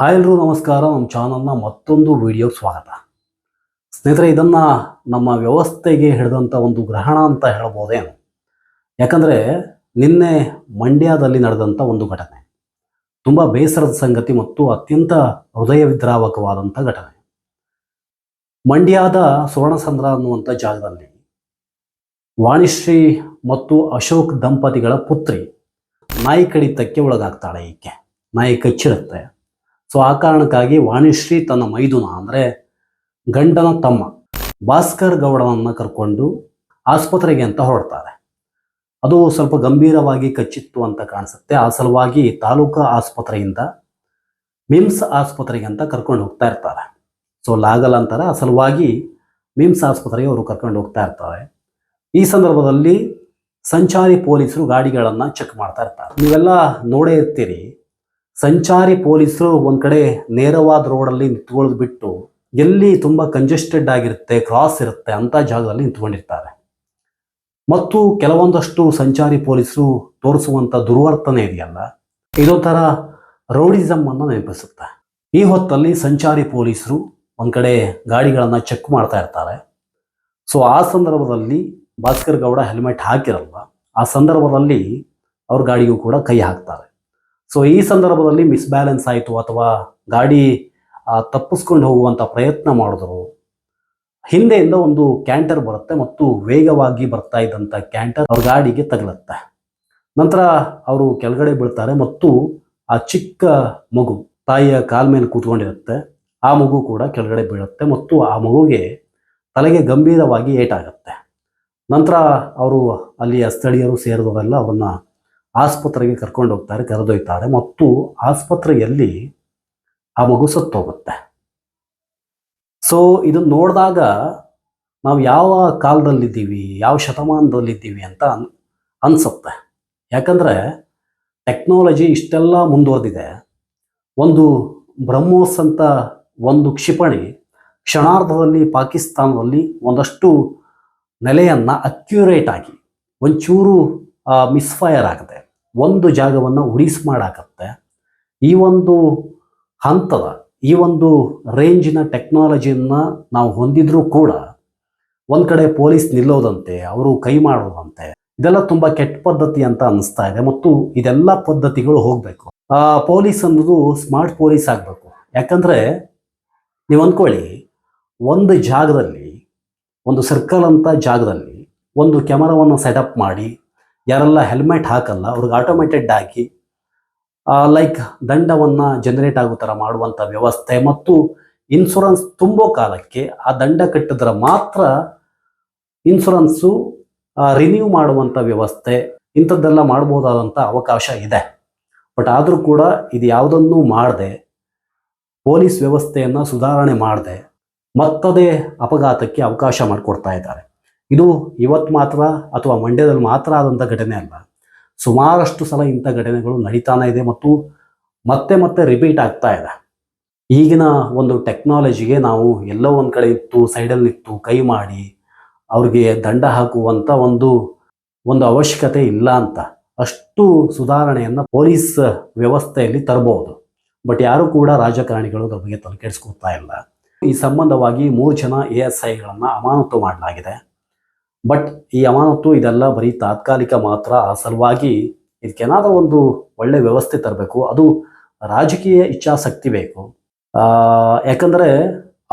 Hi ಎಲ್ರು ನಮಸ್ಕಾರ. ನಮ್ಮ ಚಾನಲ್ನ ಮತ್ತೊಂದು ವಿಡಿಯೋಗೆ ಸ್ವಾಗತ. ಸ್ನೇಹಿತರೆ, ಇದನ್ನ ನಮ್ಮ ವ್ಯವಸ್ಥೆಗೆ ಹಿಡಿದಂಥ ಒಂದು ಗ್ರಹಣ ಅಂತ ಹೇಳ್ಬೋದೇನು. ಯಾಕಂದರೆ, ನಿನ್ನೆ ಮಂಡ್ಯದಲ್ಲಿ ನಡೆದಂಥ ಒಂದು ಘಟನೆ. ತುಂಬ ಬೇಸರದ ಸಂಗತಿ ಮತ್ತು ಅತ್ಯಂತ ಹೃದಯ ವಿದ್ರಾವಕವಾದಂಥ ಘಟನೆ. ಮಂಡ್ಯದ ಸುವರ್ಣಸಂದ್ರ ಅನ್ನುವಂಥ ಜಾಗದಲ್ಲಿ ವಾಣಿಶ್ರೀ ಮತ್ತು ಅಶೋಕ್ ದಂಪತಿಗಳ ಪುತ್ರಿ ನಾಯಿ ಕಡಿತಕ್ಕೆ ಒಳಗಾಗ್ತಾಳೆ ಈಕೆ. ನಾಯಿ ಕಚ್ಚಿರುತ್ತೆ. ಸೊ ಆ ಕಾರಣಕ್ಕಾಗಿ ವಾಣಿಶ್ರೀ ತನ್ನ ಮೈದುನ ಅಂದರೆ ಗಂಡನ ತಮ್ಮ ಭಾಸ್ಕರ್ ಗೌಡನನ್ನು ಕರ್ಕೊಂಡು ಆಸ್ಪತ್ರೆಗೆ ಅಂತ ಹೊರಡ್ತಾರೆ. ಅದು ಸ್ವಲ್ಪ ಗಂಭೀರವಾಗಿ ಕಚ್ಚಿತ್ತು ಅಂತ ಕಾಣಿಸುತ್ತೆ. ಆ ಸಲುವಾಗಿ ತಾಲೂಕಾ ಆಸ್ಪತ್ರೆಯಿಂದ ಮಿಮ್ಸ್ ಆಸ್ಪತ್ರೆಗೆ ಅಂತ ಕರ್ಕೊಂಡು ಹೋಗ್ತಾ ಇರ್ತಾರೆ. ಸೊ ಲಾಗಲ್ ಅಂತಾರೆ, ಆ ಸಲುವಾಗಿ ಮಿಮ್ಸ್ ಆಸ್ಪತ್ರೆಗೆ ಅವರು ಕರ್ಕೊಂಡು ಹೋಗ್ತಾ ಇರ್ತಾರೆ. ಈ ಸಂದರ್ಭದಲ್ಲಿ ಸಂಚಾರಿ ಪೊಲೀಸರು ಗಾಡಿಗಳನ್ನು ಚೆಕ್ ಮಾಡ್ತಾ ಇರ್ತಾರೆ. ನೀವೆಲ್ಲ ನೋಡೇ ಇರ್ತೀರಿ ಸಂಚಾರಿ ಪೊಲೀಸರು ಒಂದು ಕಡೆ ನೇರವಾದ ರೋಡಲ್ಲಿ ನಿಂತ್ಕೊಳ್ಳೋದು ಬಿಟ್ಟು ಎಲ್ಲಿ ತುಂಬಾ ಕಂಜೆಸ್ಟೆಡ್ ಆಗಿರುತ್ತೆ ಕ್ರಾಸ್ ಇರುತ್ತೆ ಅಂತ ಜಾಗದಲ್ಲಿ ನಿಂತ್ಕೊಂಡಿರ್ತಾರೆ. ಮತ್ತು ಕೆಲವೊಂದಷ್ಟು ಸಂಚಾರಿ ಪೊಲೀಸರು ತೋರಿಸುವಂತ ದುರ್ವರ್ತನೆ ಇದೆಯಲ್ಲ, ಇದೊಂಥರ ರೌಡಿಸಮ್ ಅನ್ನು ನೆನಪಿಸುತ್ತೆ. ಈ ಹೊತ್ತಲ್ಲಿ ಸಂಚಾರಿ ಪೊಲೀಸರು ಒಂದು ಕಡೆ ಗಾಡಿಗಳನ್ನ ಚೆಕ್ ಮಾಡ್ತಾ ಇರ್ತಾರೆ. ಸೊ ಆ ಸಂದರ್ಭದಲ್ಲಿ ಭಾಸ್ಕರ್ ಗೌಡ ಹೆಲ್ಮೆಟ್ ಹಾಕಿರಲ್ವ? ಆ ಸಂದರ್ಭದಲ್ಲಿ ಅವ್ರ ಗಾಡಿಗೂ ಕೂಡ ಕೈ ಹಾಕ್ತಾರೆ. ಸೊ ಈ ಸಂದರ್ಭದಲ್ಲಿ ಮಿಸ್ಬ್ಯಾಲೆನ್ಸ್ ಆಯಿತು ಅಥವಾ ಗಾಡಿ ತಪ್ಪಿಸ್ಕೊಂಡು ಹೋಗುವಂಥ ಪ್ರಯತ್ನ ಮಾಡಿದ್ರು. ಹಿಂದೆಯಿಂದ ಒಂದು ಕ್ಯಾಂಟರ್ ಬರುತ್ತೆ ಮತ್ತು ವೇಗವಾಗಿ ಬರ್ತಾ ಇದ್ದಂಥ ಕ್ಯಾಂಟರ್ ಅವ್ರ ಗಾಡಿಗೆ ತಗಲತ್ತೆ. ನಂತರ ಅವರು ಕೆಳಗಡೆ ಬೀಳ್ತಾರೆ ಮತ್ತು ಆ ಚಿಕ್ಕ ಮಗು, ತಾಯಿಯ ಕಾಲ್ ಮೇಲೆ ಕೂತ್ಕೊಂಡಿರುತ್ತೆ. ಆ ಮಗು ಕೂಡ ಕೆಳಗಡೆ ಬೀಳುತ್ತೆ ಮತ್ತು ಆ ಮಗುಗೆ ತಲೆಗೆ ಗಂಭೀರವಾಗಿ ಏಟಾಗುತ್ತೆ. ನಂತರ ಅವರು ಅಲ್ಲಿಯ ಸ್ಥಳೀಯರು ಸೇರಿದವರೆಲ್ಲ ಅವನ್ನ ಆಸ್ಪತ್ರೆಗೆ ಕರ್ಕೊಂಡು ಹೋಗ್ತಾರೆ, ಕರೆದೊಯ್ತಾರೆ. ಮತ್ತು ಆಸ್ಪತ್ರೆಯಲ್ಲಿ ಆ ಮಗು ಸತ್ತೋಗುತ್ತೆ. ಸೊ ಇದನ್ನು ನೋಡಿದಾಗ ನಾವು ಯಾವ ಕಾಲದಲ್ಲಿದ್ದೀವಿ, ಯಾವ ಶತಮಾನದಲ್ಲಿದ್ದೀವಿ ಅಂತ ಅನ್, ಅನ್ಸುತ್ತೆ. ಯಾಕಂದರೆ ಟೆಕ್ನಾಲಜಿ ಇಷ್ಟೆಲ್ಲ ಮುಂದುವರೆದಿದೆ. ಒಂದು ಬ್ರಹ್ಮೋಸ್ ಅಂತ ಒಂದು ಕ್ಷಿಪಣಿ ಕ್ಷಣಾರ್ಧದಲ್ಲಿ ಪಾಕಿಸ್ತಾನದಲ್ಲಿ ಒಂದಷ್ಟು ನೆಲೆಯನ್ನು ಅಕ್ಯುರೇಟ್ ಆಗಿ, ಒಂಚೂರು ಮಿಸ್ಫೈರ್ ಆಗುತ್ತೆ ಒಂದು ಜಾಗವನ್ನು ಉಳಿಸ್ ಮಾಡಾಕತ್ತೆ. ಈ ಒಂದು ಹಂತದ, ಈ ಒಂದು ರೇಂಜಿನ ಟೆಕ್ನಾಲಜಿಯನ್ನು ನಾವು ಹೊಂದಿದ್ರೂ ಕೂಡ ಒಂದು ಕಡೆ ಪೊಲೀಸ್ ನಿಲ್ಲೋದಂತೆ, ಅವರು ಕೈ ಮಾಡೋದಂತೆ, ಇದೆಲ್ಲ ತುಂಬ ಕೆಟ್ಟ ಪದ್ಧತಿ ಅಂತ ಅನಿಸ್ತಾ ಇದೆ ಮತ್ತು ಇದೆಲ್ಲ ಪದ್ಧತಿಗಳು ಹೋಗಬೇಕು. ಪೊಲೀಸ್ ಅನ್ನೋದು ಸ್ಮಾರ್ಟ್ ಪೊಲೀಸ್ ಆಗಬೇಕು. ಯಾಕಂದರೆ ನೀವು ಅಂದ್ಕೊಳ್ಳಿ ಒಂದು ಜಾಗದಲ್ಲಿ, ಒಂದು ಸರ್ಕಲ್ ಅಂತ ಜಾಗದಲ್ಲಿ ಒಂದು ಕ್ಯಾಮರಾವನ್ನು ಸೆಟಪ್ ಮಾಡಿ ಯಾರೆಲ್ಲ ಹೆಲ್ಮೆಟ್ ಹಾಕಲ್ಲ, ಅವ್ರಿಗೆ ಆಟೋಮೇಟೆಡ್ ಆಗಿ ಲೈಕ್ ದಂಡವನ್ನು ಜನರೇಟ್ ಆಗೋ ಥರ ಮಾಡುವಂಥ ವ್ಯವಸ್ಥೆ ಮತ್ತು ಇನ್ಶೂರೆನ್ಸ್ ತುಂಬೋ ಕಾಲಕ್ಕೆ ಆ ದಂಡ ಕಟ್ಟಿದ್ರೆ ಮಾತ್ರ ಇನ್ಶೂರೆನ್ಸು ರಿನ್ಯೂ ಮಾಡುವಂಥ ವ್ಯವಸ್ಥೆ ಇಂಥದ್ದೆಲ್ಲ ಮಾಡ್ಬೋದಾದಂಥ ಅವಕಾಶ ಇದೆ. ಬಟ್ ಆದರೂ ಕೂಡ ಇದು ಯಾವುದನ್ನೂ ಮಾಡದೆ, ಪೊಲೀಸ್ ವ್ಯವಸ್ಥೆಯನ್ನು ಸುಧಾರಣೆ ಮಾಡದೆ ಮತ್ತದೇ ಅಪಘಾತಕ್ಕೆ ಅವಕಾಶ ಮಾಡಿಕೊಡ್ತಾ ಇದ್ದಾರೆ. ಇದು ಇವತ್ತು ಮಾತ್ರ ಅಥವಾ ಮಂಡ್ಯದಲ್ಲಿ ಮಾತ್ರ ಆದಂಥ ಘಟನೆ ಅಲ್ಲ. ಸುಮಾರಷ್ಟು ಸಲ ಇಂಥ ಘಟನೆಗಳು ನಡೀತಾನೆ ಇದೆ ಮತ್ತು ಮತ್ತೆ ಮತ್ತೆ ರಿಪೀಟ್ ಆಗ್ತಾ ಇದೆ. ಈಗಿನ ಒಂದು ಟೆಕ್ನಾಲಜಿಗೆ ನಾವು ಎಲ್ಲೋ ಒಂದು ಕಡೆ ಇತ್ತು ಸೈಡಲ್ಲಿ ನಿಂತು ಕೈ ಮಾಡಿ ಅವ್ರಿಗೆ ದಂಡ ಹಾಕುವಂಥ ಒಂದು ಒಂದು ಅವಶ್ಯಕತೆ ಇಲ್ಲ ಅಂತ. ಅಷ್ಟು ಸುಧಾರಣೆಯನ್ನು ಪೊಲೀಸ್ ವ್ಯವಸ್ಥೆಯಲ್ಲಿ ತರಬಹುದು ಬಟ್ ಯಾರು ಕೂಡ ರಾಜಕಾರಣಿಗಳು ಬಗ್ಗೆ ತಲೆ ಕೆಡಿಸ್ಕೊತಾ ಇಲ್ಲ. ಈ ಸಂಬಂಧವಾಗಿ ಮೂರು ಜನ ಎ ಎಸ್ ಐಗಳನ್ನು ಅಮಾನತು ಮಾಡಲಾಗಿದೆ. ಬಟ್ ಈ ಅಮಾನತು ಇದೆಲ್ಲ ಬರೀ ತಾತ್ಕಾಲಿಕ ಮಾತ್ರ, ಆ ಸಲುವಾಗಿ ಇದಕ್ಕೇನಾದರೂ ಒಂದು ಒಳ್ಳೆ ವ್ಯವಸ್ಥೆ ತರಬೇಕು, ಅದು ರಾಜಕೀಯ ಇಚ್ಛಾಸಕ್ತಿ ಬೇಕು. ಯಾಕಂದರೆ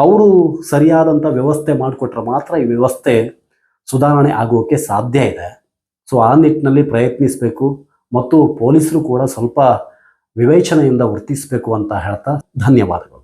ಅವರು ಸರಿಯಾದಂಥ ವ್ಯವಸ್ಥೆ ಮಾಡಿಕೊಟ್ರೆ ಮಾತ್ರ ಈ ವ್ಯವಸ್ಥೆ ಸುಧಾರಣೆ ಆಗೋಕ್ಕೆ ಸಾಧ್ಯ ಇದೆ. ಸೊ ಆ ನಿಟ್ಟಿನಲ್ಲಿ ಪ್ರಯತ್ನಿಸಬೇಕು ಮತ್ತು ಪೊಲೀಸರು ಕೂಡ ಸ್ವಲ್ಪ ವಿವೇಚನೆಯಿಂದ ವರ್ತಿಸಬೇಕು ಅಂತ ಹೇಳ್ತಾ ಧನ್ಯವಾದಗಳು.